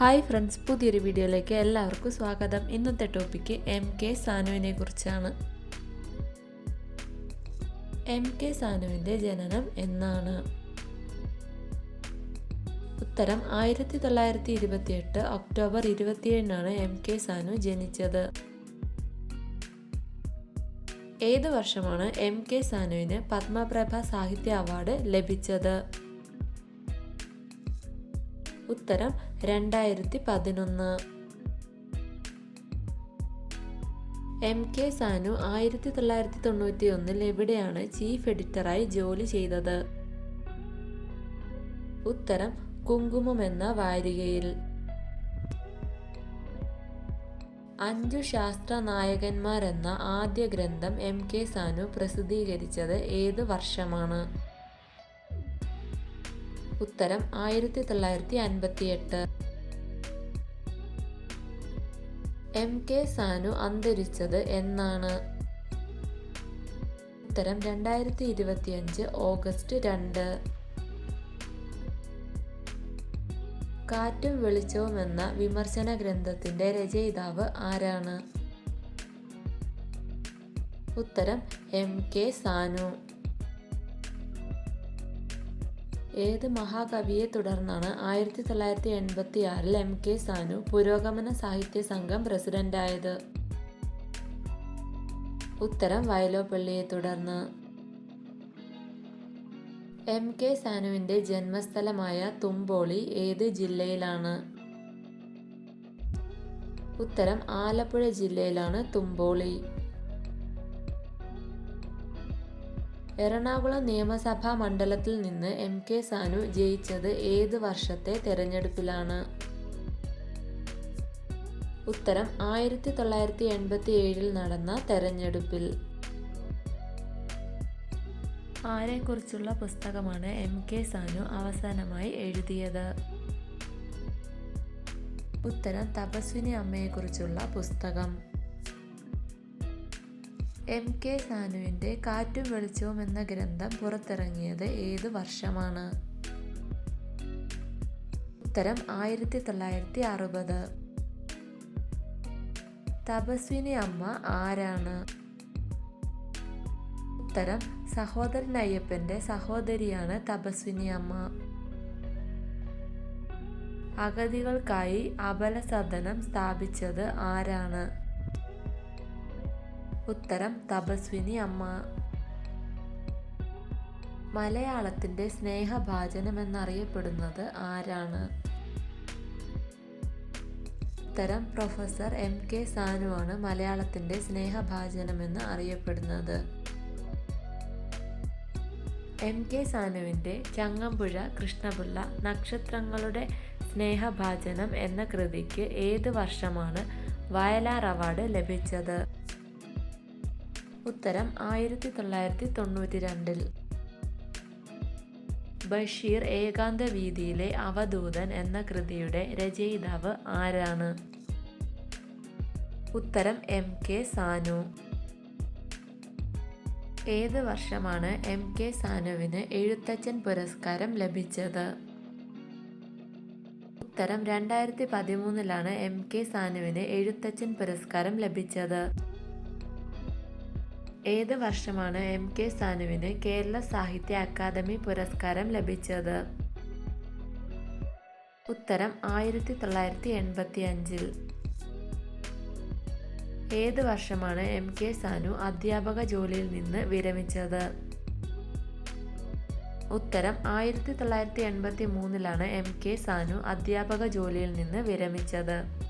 Hi friends പുതിയൊരു വീഡിയോയിലേക്ക് എല്ലാവർക്കും സ്വാഗതം. ഇന്നത്തെ ടോപ്പിക്ക് എം കെ സാനുവിനെ കുറിച്ചാണ്. എം കെ സാനുവിന്റെ ജനനം എന്നാണ്. ഉത്തരം ആയിരത്തി തൊള്ളായിരത്തി ഇരുപത്തിയെട്ട് ഒക്ടോബർ ഇരുപത്തിയേഴിനാണ് എം കെ സാനു ജനിച്ചത്. ഏത് വർഷമാണ് എം കെ സാനുവിന് പത്മപ്രഭ സാഹിത്യ അവാർഡ് ലഭിച്ചത്? ഉത്തരം രണ്ടായിരത്തി പതിനൊന്ന് എം കെ സാനു ആയിരത്തി തൊള്ളായിരത്തി തൊണ്ണൂറ്റി ഒന്നിൽ എവിടെയാണ് ചീഫ് എഡിറ്ററായി ജോലി ചെയ്തത്? ഉത്തരം കുങ്കുമം എന്ന വാരികയിൽ. അഞ്ചു ശാസ്ത്ര നായകന്മാരെന്ന ആദ്യ ഗ്രന്ഥം എം കെ സാനു പ്രസിദ്ധീകരിച്ചത് ഏത് വർഷമാണ്? ഉത്തരം ആയിരത്തി തൊള്ളായിരത്തി അൻപത്തിയെട്ട്. എം കെ സാനു അന്തരിച്ചത് എന്നാണ്. ഉത്തരം രണ്ടായിരത്തി ഇരുപത്തിയഞ്ച് ഓഗസ്റ്റ് രണ്ട്. കാറ്റും വെളിച്ചവും എന്ന വിമർശന ഗ്രന്ഥത്തിന്റെ രചയിതാവ് ആരാണ്? ഉത്തരം എം കെ സാനു. ഏത് മഹാകവിയെ തുടർന്നാണ് ആയിരത്തി തൊള്ളായിരത്തി എൺപത്തി ആറിൽ എം കെ സാനു പുരോഗമന സാഹിത്യ സംഘം പ്രസിഡന്റായത്? ഉത്തരം വയലോപ്പള്ളിയെ തുടർന്ന്. എം കെ സാനുവിന്റെ ജന്മസ്ഥലമായ തുമ്പോളി ഏത് ജില്ലയിലാണ്? ഉത്തരം ആലപ്പുഴ ജില്ലയിലാണ് തുമ്പോളി. എറണാകുളം നിയമസഭാ മണ്ഡലത്തിൽ നിന്ന് എം കെ സാനു ജയിച്ചത് ഏത് വർഷത്തെ തെരഞ്ഞെടുപ്പിലാണ്? ഉത്തരം ആയിരത്തി തൊള്ളായിരത്തി എൺപത്തി ഏഴിൽ നടന്ന തെരഞ്ഞെടുപ്പിൽ. ആരെക്കുറിച്ചുള്ള പുസ്തകമാണ് എം കെ സാനു അവസാനമായി എഴുതിയത്? ഉത്തരം തപസ്വിനി അമ്മയെക്കുറിച്ചുള്ള പുസ്തകം. എം കെ സാനുവിന്റെ കാറ്റും വെളിച്ചവും എന്ന ഗ്രന്ഥം പുറത്തിറങ്ങിയത് ഏത് വർഷമാണ്? ഉത്തരം ആയിരത്തി തൊള്ളായിരത്തി അറുപത്. തപസ്വിനി അമ്മ ആരാണ്? ഉത്തരം സഹോദരൻ അയ്യപ്പന്റെ സഹോദരിയാണ് തപസ്വിനി അമ്മ. അഗതികൾക്കായി അബല സദനം സ്ഥാപിച്ചത് ആരാണ്? ഉത്തരം തപസ്വിനി അമ്മ. മലയാളത്തിന്റെ സ്നേഹഭാചനമെന്നറിയപ്പെടുന്നത് ആരാണ്? ഉത്തരം പ്രൊഫസർ എം കെ സാനു ആണ് മലയാളത്തിന്റെ സ്നേഹഭാചനമെന്ന് അറിയപ്പെടുന്നത്. എം കെ സാനുവിന്റെ ചങ്ങമ്പുഴ കൃഷ്ണപിള്ള നക്ഷത്രങ്ങളുടെ സ്നേഹഭാചനം എന്ന കൃതിക്ക് ഏത് വർഷമാണ് വയലാർ അവാർഡ് ലഭിച്ചത്? ഉത്തരം ആയിരത്തി തൊള്ളായിരത്തി തൊണ്ണൂറ്റി രണ്ടിൽ ബഷീർ ഏകാന്ത വീതിയിലെ അവധൂതൻ എന്ന കൃതിയുടെ രചയിതാവ് ആരാണ്? ഉത്തരം എം കെ സാനു. ഏത് വർഷമാണ് എം കെ സാനുവിന് എഴുത്തച്ഛൻ പുരസ്കാരം ലഭിച്ചത്? ഉത്തരം രണ്ടായിരത്തി പതിമൂന്നിലാണ് എം കെ സാനുവിന് എഴുത്തച്ഛൻ പുരസ്കാരം ലഭിച്ചത്. ഏത് വർഷമാണ് എം കെ സാനുവിന് കേരള സാഹിത്യ അക്കാദമി പുരസ്കാരം ലഭിച്ചത്? ഉത്തരം ആയിരത്തി തൊള്ളായിരത്തി എൺപത്തി അഞ്ചിൽ ഏത് വർഷമാണ് എം കെ സാനു അധ്യാപക ജോലിയിൽ നിന്ന് വിരമിച്ചത്? ഉത്തരം ആയിരത്തി തൊള്ളായിരത്തി എൺപത്തി മൂന്നിലാണ് എം കെ സാനു അധ്യാപക ജോലിയിൽ നിന്ന് വിരമിച്ചത്.